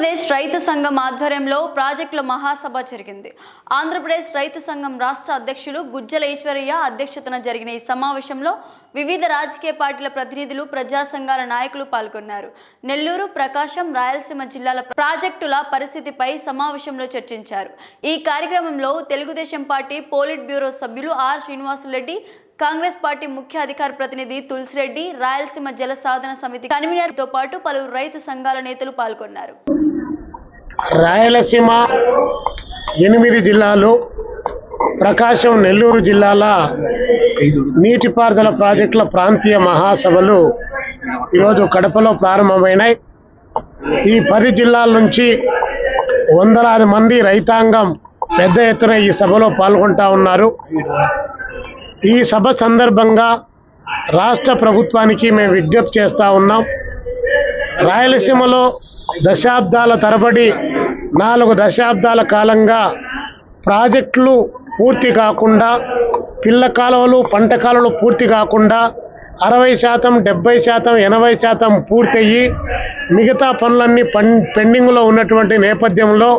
ఆంధ్రప్రదేశ్ రైతు సంఘం ఆధ్వర్యంలో ప్రాజెక్టుల మహాసభ జరిగింది. ఆంధ్రప్రదేశ్ రైతు సంఘం రాష్ట్ర అధ్యక్షులు గుజ్జల ఈశ్వరయ్య అధ్యక్షతన జరిగిన ఈ సమావేశంలో వివిధ రాజకీయ పార్టీల ప్రతినిధులు ప్రజా సంఘాల నాయకులు పాల్గొన్నారు. నెల్లూరు ప్రకాశం రాయలసీమ జిల్లాల ప్రాజెక్టుల పరిస్థితిపై సమావేశంలో చర్చించారు. ఈ కార్యక్రమంలో తెలుగుదేశం పార్టీ పోలిట్ బ్యూరో సభ్యులు ఆర్ శ్రీనివాసులరెడ్డి కాంగ్రెస్ పార్టీ ముఖ్య అధికార ప్రతినిధి తులసిరెడ్డి రాయలసీమ జల సాధన సమితి కన్వీనర్తో పాటు పలువురు రైతు సంఘాల నేతలు పాల్గొన్నారు. రాయలసీమ ఎనిమిది జిల్లాలు ప్రకాశం నెల్లూరు జిల్లాల నీటిపారుదల ప్రాజెక్టుల ప్రాంతీయ మహాసభలు ఈరోజు కడపలో ప్రారంభమైనాయి. ఈ పది జిల్లాల నుంచి వందలాది మంది రైతాంగం పెద్ద ఎత్తున ఈ సభలో పాల్గొంటా ఉన్నారు. ఈ సభ సందర్భంగా రాష్ట్ర ప్రభుత్వానికి మేము విజ్ఞప్తి చేస్తూ ఉన్నాం. రాయలసీమలో దశాబ్దాల తరబడి నాలుగు దశాబ్దాల కాలంగా ప్రాజెక్టులు పూర్తి కాకుండా పిల్ల కాలువలు పంట కాలువలు పూర్తి కాకుండా అరవై శాతం డెబ్బై శాతం ఎనభై శాతం పూర్తయ్యి మిగతా పనులన్నీ పన్ పెండింగ్లో ఉన్నటువంటి నేపథ్యంలో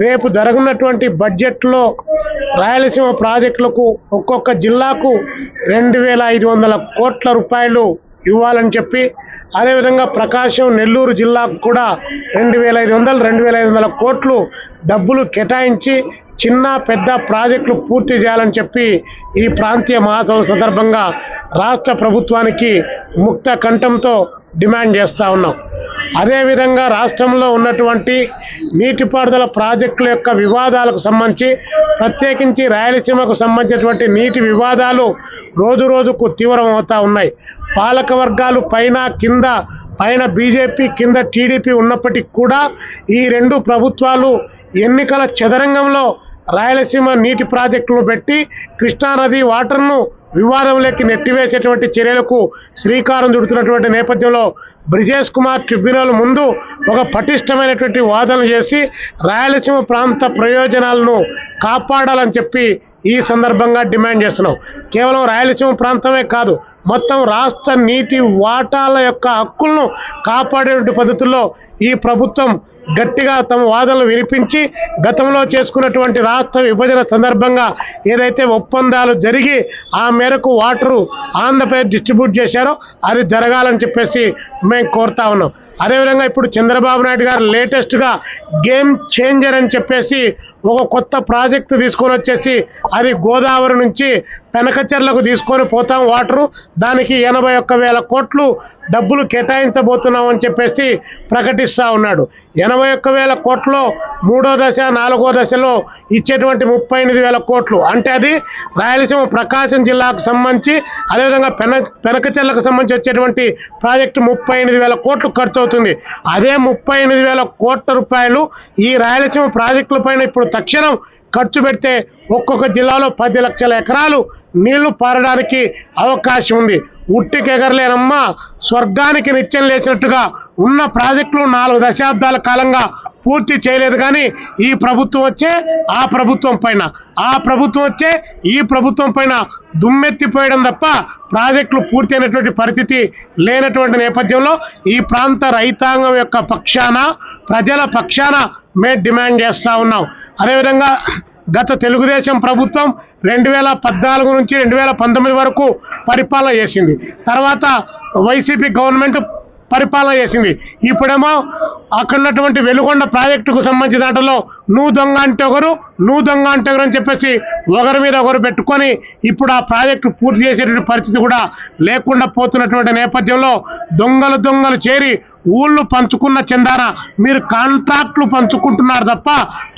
రేపు జరగనున్నటువంటి బడ్జెట్లో రాయలసీమ ప్రాజెక్టులకు ఒక్కొక్క జిల్లాకు రెండు వేల ఐదు వందల కోట్ల రూపాయలు ఇవ్వాలని చెప్పి అదేవిధంగా ప్రకాశం నెల్లూరు జిల్లాకు కూడా రెండు వేల ఐదు వందలు రెండు వేల ఐదు వందల కోట్లు డబ్బులు కేటాయించి చిన్న పెద్ద ప్రాజెక్టులు పూర్తి చేయాలని చెప్పి ఈ ప్రాంతీయ మహాసభ సందర్భంగా రాష్ట్ర ప్రభుత్వానికి ముక్త కంఠంతో డిమాండ్ చేస్తూ ఉన్నాం. అదేవిధంగా రాష్ట్రంలో ఉన్నటువంటి నీటిపారుదల ప్రాజెక్టుల యొక్క వివాదాలకు సంబంధించి ప్రత్యేకించి రాయలసీమకు సంబంధించినటువంటి నీటి వివాదాలు రోజు రోజుకు తీవ్రమవుతూ ఉన్నాయి. పాలక వర్గాలు పైన కింద పైన బీజేపీ కింద టీడీపీ ఉన్నప్పటికీ కూడా ఈ రెండు ప్రభుత్వాలు ఎన్నికల చదరంగంలో రాయలసీమ నీటి ప్రాజెక్టును పెట్టి కృష్ణానది వాటర్ను వివాదంలోకి నెట్టివేసేటువంటి చర్యలకు శ్రీకారం చుడుతున్నటువంటి నేపథ్యంలో బ్రిజేష్ కుమార్ ట్రిబ్యునల్ ముందు ఒక పటిష్టమైనటువంటి వాదనలు చేసి రాయలసీమ ప్రాంత ప్రయోజనాలను కాపాడాలని చెప్పి ఈ సందర్భంగా డిమాండ్ చేస్తున్నాం. కేవలం రాయలసీమ ప్రాంతమే కాదు మొత్తం రాష్ట్ర నీటి వాటాల యొక్క హక్కులను కాపాడేటువంటి పద్ధతుల్లో ఈ ప్రభుత్వం గట్టిగా తమ వాదనలు వినిపించి గతంలో చేసుకున్నటువంటి రాష్ట్ర విభజన సందర్భంగా ఏదైతే ఒప్పందాలు జరిగి ఆ మేరకు వాటరు ఆంధ్రప్రదేశ్ డిస్ట్రిబ్యూట్ చేశారో అది జరగాలని చెప్పేసి మేము కోరుతా ఉన్నాం. అదేవిధంగా ఇప్పుడు చంద్రబాబు నాయుడు గారు లేటెస్ట్గా గేమ్ చేంజర్ అని చెప్పేసి ఒక కొత్త ప్రాజెక్టు తీసుకొని వచ్చేసి అది గోదావరి నుంచి పెనకచెర్లకు తీసుకొని పోతాం వాటరు. దానికి ఎనభై ఒక్క వేల కోట్లు డబ్బులు కేటాయించబోతున్నాం అని చెప్పేసి ప్రకటిస్తూ ఉన్నాడు. ఎనభై ఒక్క వేల కోట్లు మూడో దశ నాలుగో దశలో ఇచ్చేటువంటి ముప్పై ఎనిమిది వేల కోట్లు. అంటే అది రాయలసీమ ప్రకాశం జిల్లాకు సంబంధించి అదేవిధంగా పెన పెనకచెర్లకు సంబంధించి వచ్చేటువంటి ప్రాజెక్టు ముప్పై ఎనిమిది వేల కోట్లు ఖర్చు అవుతుంది అదే ముప్పై ఎనిమిది వేల కోట్ల రూపాయలు ఈ రాయలసీమ ప్రాజెక్టుల పైన ఇప్పుడు తక్షణం ఖర్చు పెడితే ఒక్కొక్క జిల్లాలో పది లక్షల ఎకరాలు నీళ్ళు పారడానికి అవకాశం ఉంది. ఉట్టికి ఎగరలేనమ్మా స్వర్గానికి నిత్యం లేచినట్టుగా ఉన్న ప్రాజెక్టులు నాలుగు దశాబ్దాల కాలంగా పూర్తి చేయలేదు కానీ ఈ ప్రభుత్వం వచ్చే ఆ ప్రభుత్వం పైన ఆ ప్రభుత్వం వచ్చే ఈ ప్రభుత్వం పైన దుమ్మెత్తిపోయడం తప్ప ప్రాజెక్టులు పూర్తి అయినటువంటి పరిస్థితి లేనటువంటి నేపథ్యంలో ఈ ప్రాంత రైతాంగం యొక్క పక్షాన ప్రజల పక్షాన మేము డిమాండ్ చేస్తూ ఉన్నాం. అదేవిధంగా గత తెలుగుదేశం ప్రభుత్వం రెండు వేల పద్నాలుగు నుంచి రెండు వేల పంతొమ్మిది వరకు పరిపాలన చేసింది. తర్వాత వైసీపీ గవర్నమెంట్ పరిపాలన చేసింది. ఇప్పుడేమో అక్కడ ఉన్నటువంటి వెలుగొండ ప్రాజెక్టుకు సంబంధించిన దాంట్లో నువ్వు దొంగ అంటే ఒకరు నువ్వు దొంగ అంటే ఒకరు అని చెప్పేసి ఒకరి మీద ఒకరు పెట్టుకొని ఇప్పుడు ఆ ప్రాజెక్టు పూర్తి చేసేటువంటి పరిస్థితి కూడా లేకుండా పోతున్నటువంటి నేపథ్యంలో దొంగలు దొంగలు చేరి ఊళ్ళు పంచుకున్న చందాన మీరు కాంట్రాక్ట్లు పంచుకుంటున్నారు తప్ప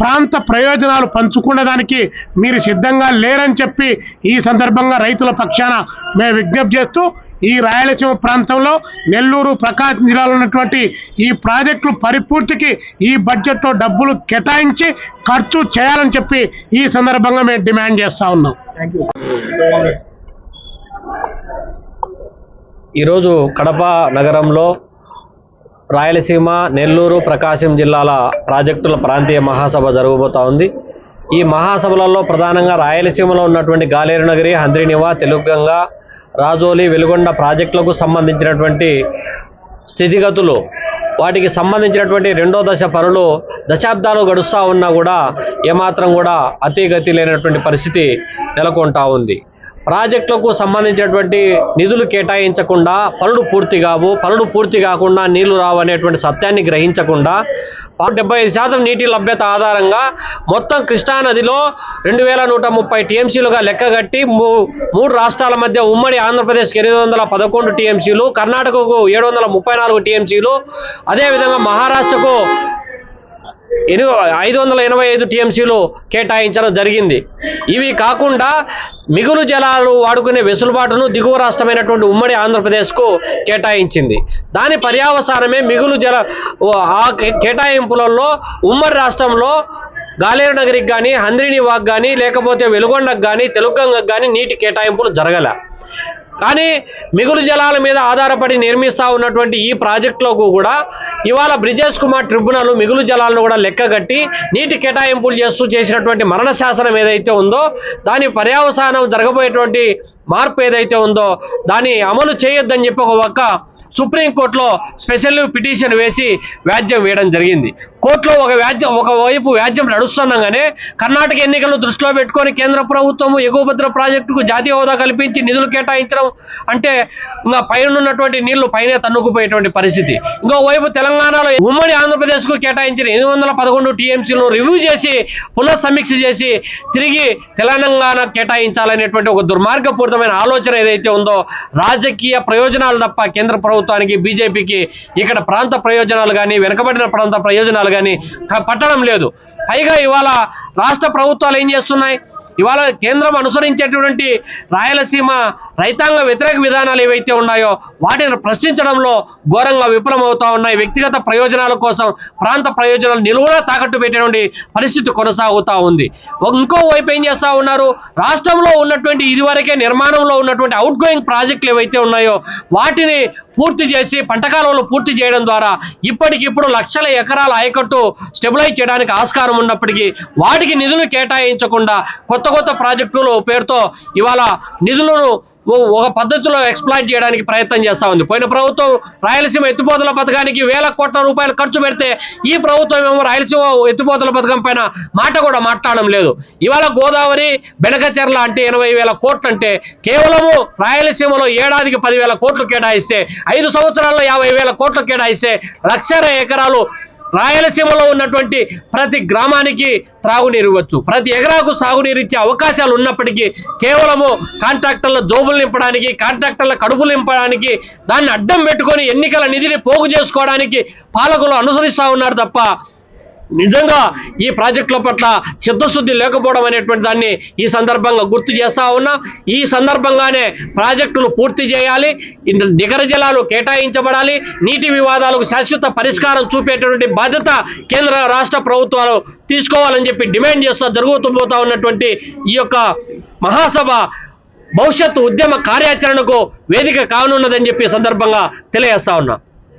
ప్రాంత ప్రయోజనాలు పంచుకునేదానికి మీరు సిద్ధంగా లేరని చెప్పి ఈ సందర్భంగా రైతుల పక్షాన మేము విజ్ఞప్తి చేస్తూ ఈ రాయలసీమ ప్రాంతంలో నెల్లూరు ప్రకాశం జిల్లాలో ఉన్నటువంటి ఈ ప్రాజెక్టులు పరిపూర్తికి ఈ బడ్జెట్లో డబ్బులు కేటాయించి ఖర్చు చేయాలని చెప్పి ఈ సందర్భంగా మేము డిమాండ్ చేస్తా ఉన్నాం. ఈరోజు కడప నగరంలో రాయలసీమ నెల్లూరు ప్రకాశం జిల్లాల ప్రాజెక్టుల ప్రాంతీయ మహాసభ జరగబోతా ఉంది. ఈ మహాసభలలో ప్రధానంగా రాయలసీమలో ఉన్నటువంటి గాలేరు నగరి హంద్రినివా తెలుగుగంగ రాజోలి వెలుగొండ ప్రాజెక్టులకు సంబంధించినటువంటి స్థితిగతులు వాటికి సంబంధించినటువంటి రెండో దశ పనులు దశాబ్దాలు గడుస్తూ ఉన్నా కూడా ఏమాత్రం కూడా అతిగతి లేనటువంటి పరిస్థితి నెలకొంటా ఉంది. ప్రాజెక్టులకు సంబంధించినటువంటి నిధులు కేటాయించకుండా పనులు పూర్తి కావు పనులు పూర్తి కాకుండా నీళ్ళు రావు అనేటువంటి సత్యాన్ని గ్రహించకుండా డెబ్బై ఐదు శాతం నీటి లభ్యత ఆధారంగా మొత్తం కృష్ణానదిలో రెండు వేల నూట ముప్పై టీఎంసీలుగా లెక్కగట్టి మూ- మూడు రాష్ట్రాల మధ్య ఉమ్మడి ఆంధ్రప్రదేశ్కి ఎనిమిది వందల పదకొండు టీఎంసీలు కర్ణాటకకు ఏడు వందల ముప్పై నాలుగు టీఎంసీలు అదేవిధంగా మహారాష్ట్రకు ఎనిమిది ఐదు వందల ఎనభై ఐదు టీఎంసీలు కేటాయించడం జరిగింది. ఇవి కాకుండా మిగులు జలాలు వాడుకునే వెసులుబాటును దిగువ రాష్ట్రమైనటువంటి ఉమ్మడి ఆంధ్రప్రదేశ్కు కేటాయించింది. దాని పర్యావసానమే మిగులు జల ఆ కే- కేటాయింపులలో ఉమ్మడి రాష్ట్రంలో గాలేరు నగరికి కానీ హంద్రిని వాక్ కానీ లేకపోతే వెలుగొండకు కానీ తెలుగంగకు కానీ నీటి కేటాయింపులు జరగలే. కానీ మిగులు జలాల మీద ఆధారపడి నిర్మిస్తూ ఉన్నటువంటి ఈ ప్రాజెక్టులకు కూడా ఇవాళ బ్రిజేష్ కుమార్ ట్రిబ్యునల్ మిగులు జలాలను కూడా లెక్కగట్టి నీటి కేటాయింపులు చేస్తూ చేసినటువంటి మరణ శాసనం ఏదైతే ఉందో దాని పర్యావసానం జరగబోయేటువంటి మార్పు ఏదైతే ఉందో దాన్ని అమలు చేయొద్దని చెప్పి ఒక ఒక్క సుప్రీంకోర్టులో స్పెషల్ పిటిషన్ వేసి వ్యాజ్యం వేయడం జరిగింది. కోర్టులో ఒక వ్యాజ్యం ఒకవైపు వ్యాజ్యం నడుస్తుండగానే కర్ణాటక ఎన్నికలు దృష్టిలో పెట్టుకొని కేంద్ర ప్రభుత్వము ఎగువభద్ర ప్రాజెక్టుకు జాతీయ హోదా కల్పించి నిధులు కేటాయించడం అంటే ఇంకా పైన ఉన్నటువంటి నీళ్ళు పైనే తన్నుకుపోయేటువంటి పరిస్థితి. ఇంకోవైపు తెలంగాణలో ఉమ్మడి ఆంధ్రప్రదేశ్కు కేటాయించిన ఎనిమిది వందల పదకొండు టీఎంసీలను రివ్యూ చేసి పునఃసమీక్ష చేసి తిరిగి తెలంగాణ కేటాయించాలనేటువంటి ఒక దుర్మార్గపూరితమైన ఆలోచన ఏదైతే ఉందో రాజకీయ ప్రయోజనాలు తప్ప కేంద్ర ప్రభుత్వానికి బీజేపీకి ఇక్కడ ప్రాంత ప్రయోజనాలు కానీ వెనుకబడిన ప్రాంత ప్రయోజనాలు కానీ పట్టడం లేదు. పైగా ఇవాళ రాష్ట్ర ప్రభుత్వాలు ఏం చేస్తున్నాయి? ఇవాళ కేంద్రం అనుసరించేటువంటి రాయలసీమ రైతాంగ వ్యతిరేక విధానాలు ఏవైతే ఉన్నాయో వాటిని ప్రశ్నించడంలో ఘోరంగా విఫలమవుతా ఉన్నాయి. వ్యక్తిగత ప్రయోజనాల కోసం ప్రాంత ప్రయోజనాలు నిలువునా తాకట్టు పెట్టేటువంటి పరిస్థితి కొనసాగుతూ ఉంది. ఇంకోవైపు ఇంకో వైపు ఏం చేస్తూ ఉన్నారు? రాష్ట్రంలో ఉన్నటువంటి ఇదివరకే నిర్మాణంలో ఉన్నటువంటి అవుట్ గోయింగ్ ప్రాజెక్టులు ఏవైతే ఉన్నాయో వాటిని పూర్తి చేసి పంటకాలంలో పూర్తి చేయడం ద్వారా ఇప్పటికిప్పుడు లక్షల ఎకరాల ఆయకట్టు స్టెబిలైజ్ చేయడానికి ఆస్కారం ఉన్నప్పటికీ వాటికి నిధులు కేటాయించకుండా కొత్త కొత్త ప్రాజెక్టులు పేరుతో ఇవాళ నిధులను ఒక పద్ధతిలో ఎక్స్ప్లాయిట్ చేయడానికి ప్రయత్నం చేస్తా ఉంది. పోయిన ప్రభుత్వం రాయలసీమ ఎత్తిపోతల పథకానికి వేల కోట్ల రూపాయలు ఖర్చు పెడితే ఈ ప్రభుత్వం ఏమో రాయలసీమ ఎత్తిపోతల పథకం పైన మాట కూడా మాట్లాడడం లేదు. ఇవాళ గోదావరి బెనకచెర్ల అంటే ఎనభై వేల కోట్లు అంటే కేవలము రాయలసీమలో ఏడాదికి పదివేల కోట్లు కేటాయిస్తే ఐదు సంవత్సరాల్లో యాభై వేల కోట్లు కేటాయిస్తే లక్షల ఎకరాలు రాయలసీమలో ఉన్నటువంటి ప్రతి గ్రామానికి త్రాగునీరు ఇవ్వచ్చు. ప్రతి ఎకరాకు సాగునీరు ఇచ్చే అవకాశాలు ఉన్నప్పటికీ కేవలము కాంట్రాక్టర్ల జోబులు నింపడానికి కాంట్రాక్టర్ల కడుపులు నింపడానికి దాన్ని అడ్డం పెట్టుకొని ఎన్నికల నిధిని పోగు చేసుకోవడానికి పాలకులు అనుసరిస్తా ఉన్నారు తప్ప నిజంగా ఈ ప్రాజెక్టుల పట్ల చిత్తశుద్ధి లేకపోవడం అనేటువంటి దాన్ని ఈ సందర్భంగా గుర్తు చేస్తా ఉన్నా. ఈ సందర్భంగానే ప్రాజెక్టులు పూర్తి చేయాలి. నిగర జలాలు కేటాయించబడాలి. నీటి వివాదాలకు శాశ్వత పరిష్కారం చూపేటటువంటి బాధ్యత కేంద్ర రాష్ట్ర ప్రభుత్వాలు తీసుకోవాలని చెప్పి డిమాండ్ చేస్తూ జరుగుతుపోతా ఉన్నటువంటి ఈ యొక్క మహాసభ భవిష్యత్తు ఉద్యమ కార్యాచరణకు వేదిక కానున్నదని చెప్పి ఈ సందర్భంగా తెలియజేస్తా ఉన్నా.